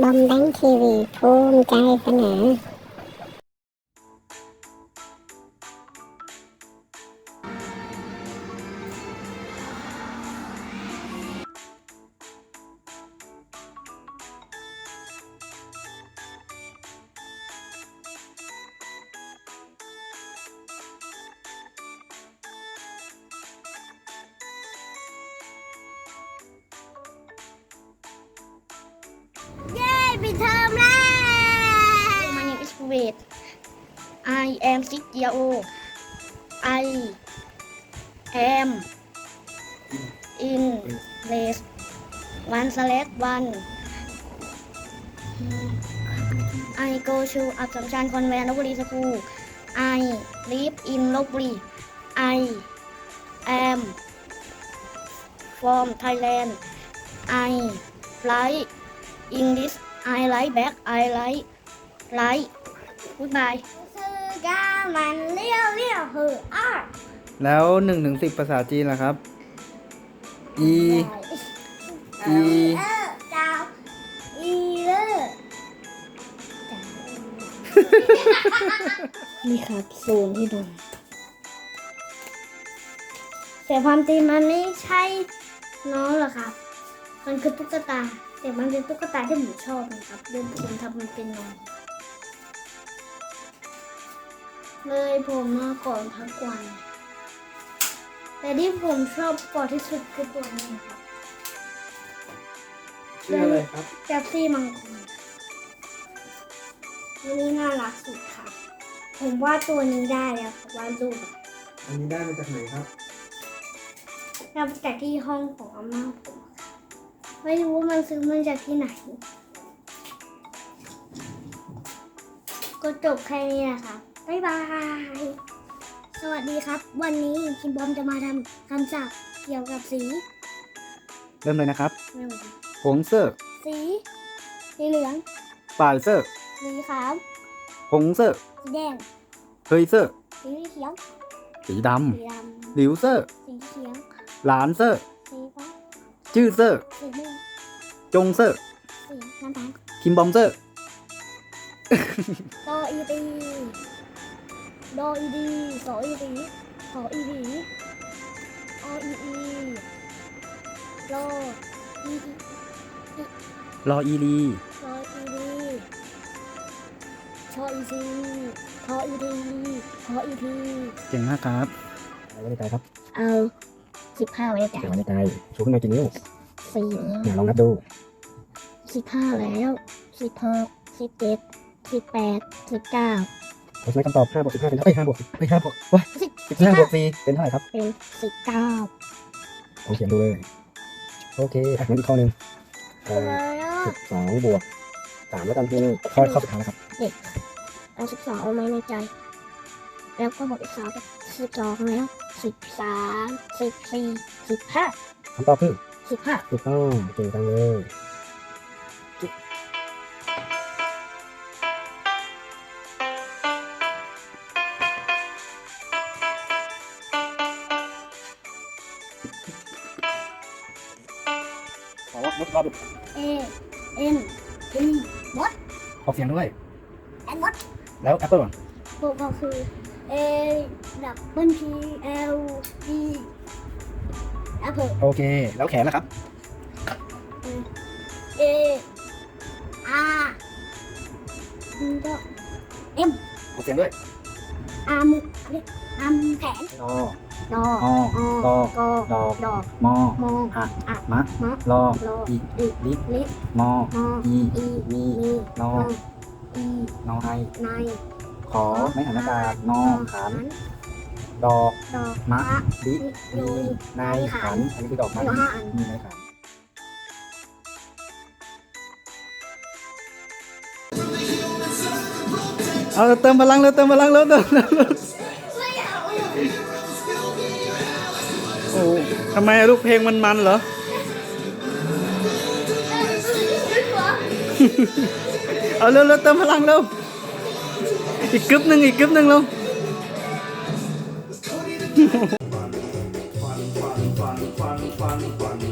บอมแบงค์ทีวีภูมิใจเสนอ Am video I am in class one slash one. I go to Assumption Convent Lopburi School. I live in Lopburi. I am from Thailand. I like English. I like back. I like like. Goodbye. ซื้อกามันเลี้ยวเลี้ยวหืออ้าแล้วหนึ่งถึงสิบภาษาจีนล่ะครับ e เอ e เออเจ้าอีเลอร์นี่ครับซูมให้ดูแต่ความจริงมันไม่ใช่น้องหรอกครับ มันคือตุ๊กตา แต่มันเป็นตุ๊กตาที่ผมชอบนะครับเดินผมทำมันเป็นน้อง เลยผมมาก่อนพักวันแต่ที่ผมชอบก่อนที่สุดคือตัวนี้ครับชื่ออะไรครับแจ็ปซี่มังกรตัวนี้น่ารักสุดครับผมว่าตัวนี้ได้แล้วครับวาดรูปอะอันนี้ได้มาจากไหนครับรับจากที่ห้องของอาม่าผมค่ะไม่รู้ว่ามันซื้อมาจากที่ไหน ก็จบแค่นี้นะคะ บ๊ายบาย สวัสดีครับ วันนี้คิมบอมจะมาทำคำศัพท์เกี่ยวกับสีเริ่มเลยนะครับไม่รู้หงเซอร์สี สีเหลือง ป่ายเซอร์สีขาวหงเซอร์สีแดง เฮยเซอร์สีเขียว สีสีดดำหลิวเซอร์ำสีเขียวหลานเซอร์สีฟ้าจื้อเซอร์สีม่วงจงเซอร์สีน้ำตาลคิมบอมเซอร์โดอีตีโดอีดีโสอีตีโสอีดีโออีอีโลอีอีรออีลีโลอีดีโชอีซีโทอีทีโทอีทีเก่งมากครับไว้ในใจครับเอาสิบห้าไว้จ่ายเก่งไว้ในใจชูขึ้นมากี่นิ้วสี่เนี่ยลองนับดูสิบห้าแล้วสิบหกสิบเจ็ดสิบแปดสิบเก้า เพราะฉะนั้นคำตอบ5บวก15เป็นเท่าไหร่5บวก10เอ้ย5บวกว้ายสิบ15บวก4เป็นเท่าไหร่ครับ เป็นสิบเก้าลองเขียนดูเลย โอเคอะงั้นอีกข้อหนึ่งเอ่อแล้วสิบสองบวกสามแล้วกันที่นี่ข้อข้อสุดท้ายแล้วครับเอาสิบสองเอาไว้ในใจ แล้วก็บวกอีกสองเป็นสิบสองแล้วสิบสามสิบสี่สิบห้าคำตอบคือสิบห้าถูกต้องเก่งจังเลย มดรอบเอเอ็นทีมดออกเสียงด้วย แอนมดแล้วแอปเปิลก่อนพวกก็คือเอดับเบิลทีเอลดีแอปเปิลโอเค แล้วแขนล่ะครับเออาร์ก็เอ็มออกเสียงด้วยอาร์มอะไรอาร์มแขนนอ ดอออดอกอดอกดอกมอมออะอะมะมะรอโลอีอีลิลิมอมออีอีมีมีนออีนอไอในขอไม่หันอากาศนอขานดอกดอกมะมะลิมีมีนายขันอันนี้คือดอกไม้มีห้าอันมีนายขันเอาเติมพลังเลยเติมพลังเลยเติม ทำไมลูกเพลงมันมันเหรอ เอาเร็วเร็วเติมพลังเร็ว อีกกึ๊บหนึ่งอีกกึ๊บหนึ่งเร็วฟันฟันฟันฟันฟัน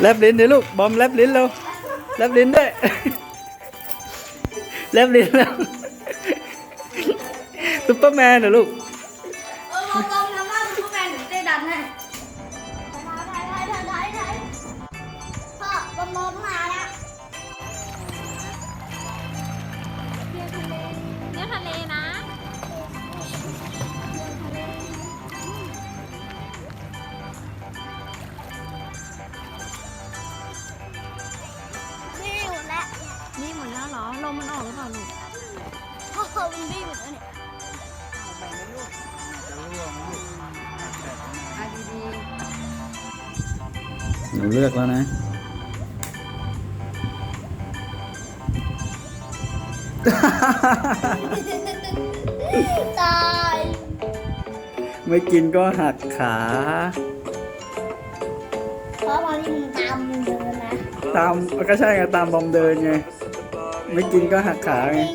แลบลิ้นดิลูก บอมแลบลิ้นเร็วแลบลิ้นด้วยแลบลิ้นแล้วซุปเปอร์แมนเหรอลูก มมันออกหรือเปล่าลูกพ่อมันบี้หมดแล้วเนี่ยหนูเลือกแล้วนะตายไม่กินก็หักขาเพราะวันนี้มึงตามมึงเดินนะตามก็ใช่ไงตามบอมเดินไง ไม่กินก็หักขาจไงริง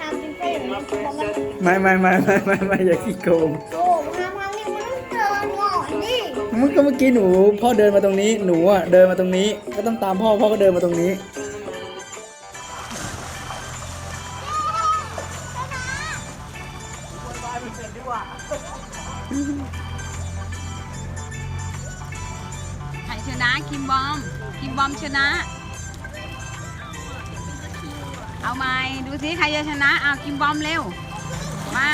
ทำจริงก็อย่างนี้เพราะมันไม่ไม่ไม่ไม่ไม่ไม่อย่าขี้โกงโอ้ทำวันนี้มันต้องเดินก่อนดิเมื่อก็เมื่อกี้หนูพ่อเดินมาตรงนี้หนูอะเดินมาตรงนี้ ก็ต้องตามพ่อพ่อก็เดินมาตรงนี้ใครชนะคิมบอมคิมบอมชนะ เอาไหมดูสิใครจะชนะเอาคิมบอมเร็ว มา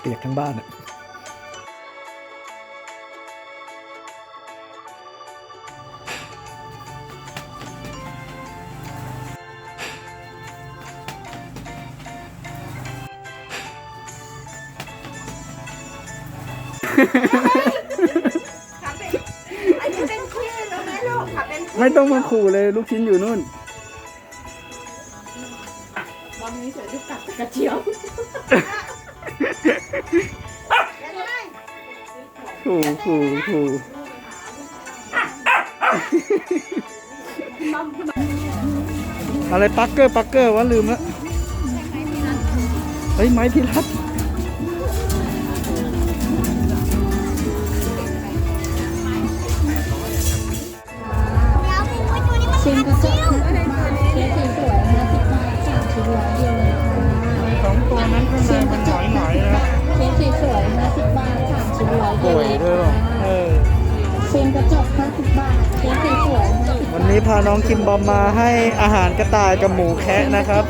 เปียกทั้งบ้านอะ อันนี้เป็นขี้แล้วไหมลูกค่ะเป็นไม่ต้องมาขู่เลยลูกชิ้นอยู่นู่น บอมนี้เสือลูกกัดกระเจียวขู่ขู่ขู่อะไรปักเกอร์ปักเกอร์วะลืมละเฮ้ยไม้พิรัตเชิมกระจกเค้กสวยๆห้าสิบบาทสามชิ้นร้อยเดียวเลยค่ะสองตัวนั้นข้างในมันหอยหอยนะเค้กสวยๆห้าสิบบาทสามชิ้นร้อยเดียวเลยค่ะเออชิมกระจกห้าสิบบาทเค้กสวยๆห้าสิบวันนี้พาน้องคิมบอมมาให้อาหารกระต่ายกับหมูแคะนะครับ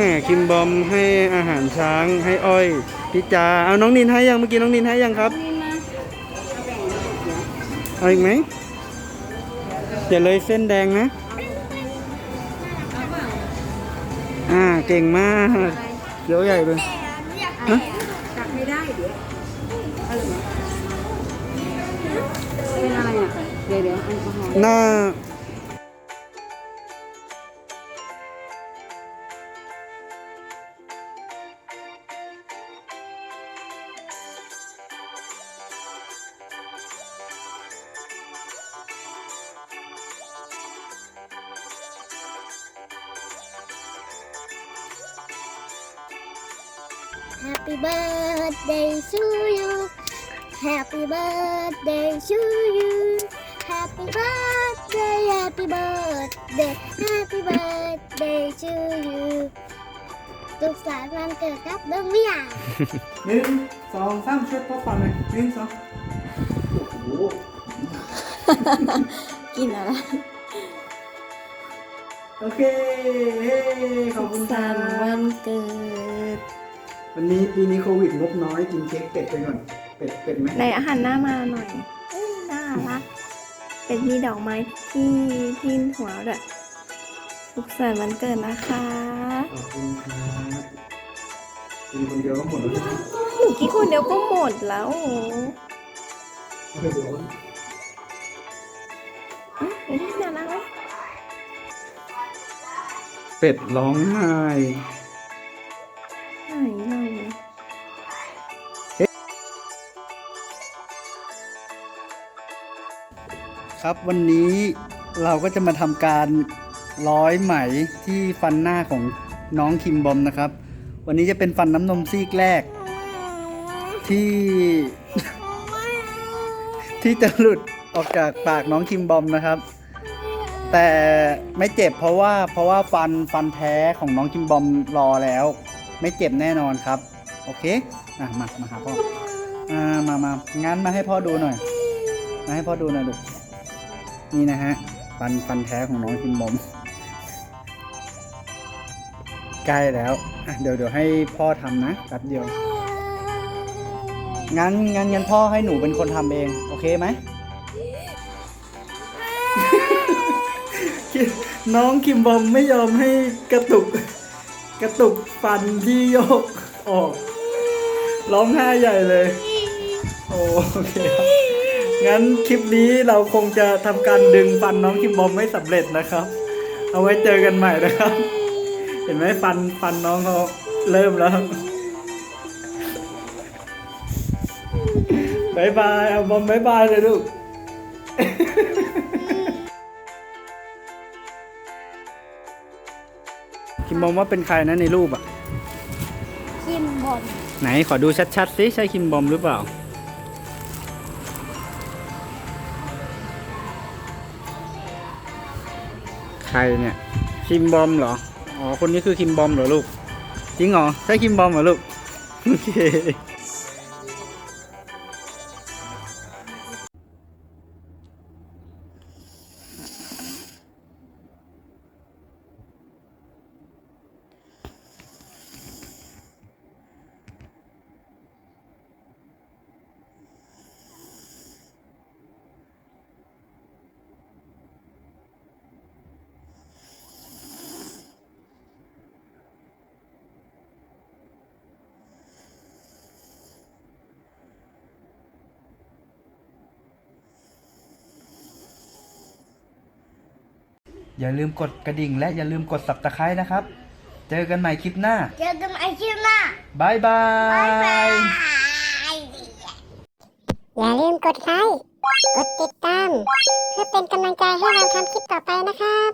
หมคิมบอมให้อาหารช้างให้อ้อยพี่จาเอาน้องนินให้ยังเมื่อกี้น้องนินให้ยังครับเอาอีกไหมอย่าเลยเส้นแดงนะ อ่าเก่งมากเขียวใหญ่เลยฮะหน้า Happy birthday to you Happy birthday to you Happy birthday Happy birthday Happy birthday to you สุขสันต์วันเกิดครับเรื่องวิยาหนึ่งสองสามช่วยพ่อฟังหน่อยหนึ่งสองโอ้โหกินอะไรโอเคเฮ้ขอบคุณครัสับนต์วันเกิด วันนี้ปีนี้โควิดงบน้อยกินเค้กเป็ดไปก่อน เป็ดเป็ดไหมในอาหารหน้ามาหน่อยเอ้ยน่ารัก เป็นมีดอกไม้ที่ที่หัวด้วยสุขสันต์วันเกิดนะคะขอบคุณครับกินคนเดียวก็หมดแล้วใช่ไหมหนูกินคนเดียวก็หมดแล้วโอ้โหอืมเฮ้ยน่ารักไหม เป็ดร้องไห้ไหน เราครับวันนี้เราก็จะมาทำการร้อยไหมที่ฟันหน้าของน้องคิมบอมนะครับ วันนี้จะเป็นฟันน้ำนมซีกแรก ที่ ที่จะหลุดออกจากปากน้องคิมบอมนะครับ แต่ไม่เจ็บเพราะว่าเพราะว่าฟันฟันแท้ของน้องคิมบอมรอแล้ว ไม่เจ็บแน่นอนครับ โอเคอะมามาหาพ่ออ่ามามางั้นมาให้พ่อดูหน่อย มาให้พ่อดูหน่อยลูกนี่นะฮะฟันฟันแท้ของน้องคิมบอมใกล้แล้วเดี๋ยวเดี๋ยวให้พ่อทำนะแป๊บเดียว งั้นงั้นงั้นพ่อให้หนูเป็นคนทำเอง โอเคไหมน้องคิมบอมไม่ยอมให้กระตุก กระตุกฟันที่โยกออก ร้องไห้ใหญ่เลย โอเคครับ งั้นคลิปนี้เราคงจะทำการดึงฟันน้องคิมบอมไม่สำเร็จนะครับ เอาไว้เจอกันใหม่นะครับ เห็นไหมฟันฟันน้องเขาเริ่มแล้วบายบายเอาบอมบายบายเลยลูก คิมบอมว่าเป็นใครนะในรูปอะ คิมบอลไหนขอดูชัดๆสิใช่คิมบอมหรือเปล่า ใครเนี่ย คิมบอมเหรอ อ๋อ คนนี้คือคิมบอมเหรอลูก จริงเหรอ ใช่คิมบอมเหรอลูก โอเค อย่าลืมกดกระดิ่ง และอย่าลืมกดสับตะไคร้นะครับ เจอกันใหม่คลิปหน้าเจอกันไอคิวหน้าบายบายอย่าลืมกดไลค์ กดติดตาม เพื่อเป็นกำลังใจให้เราทำคลิปต่อไปนะครับ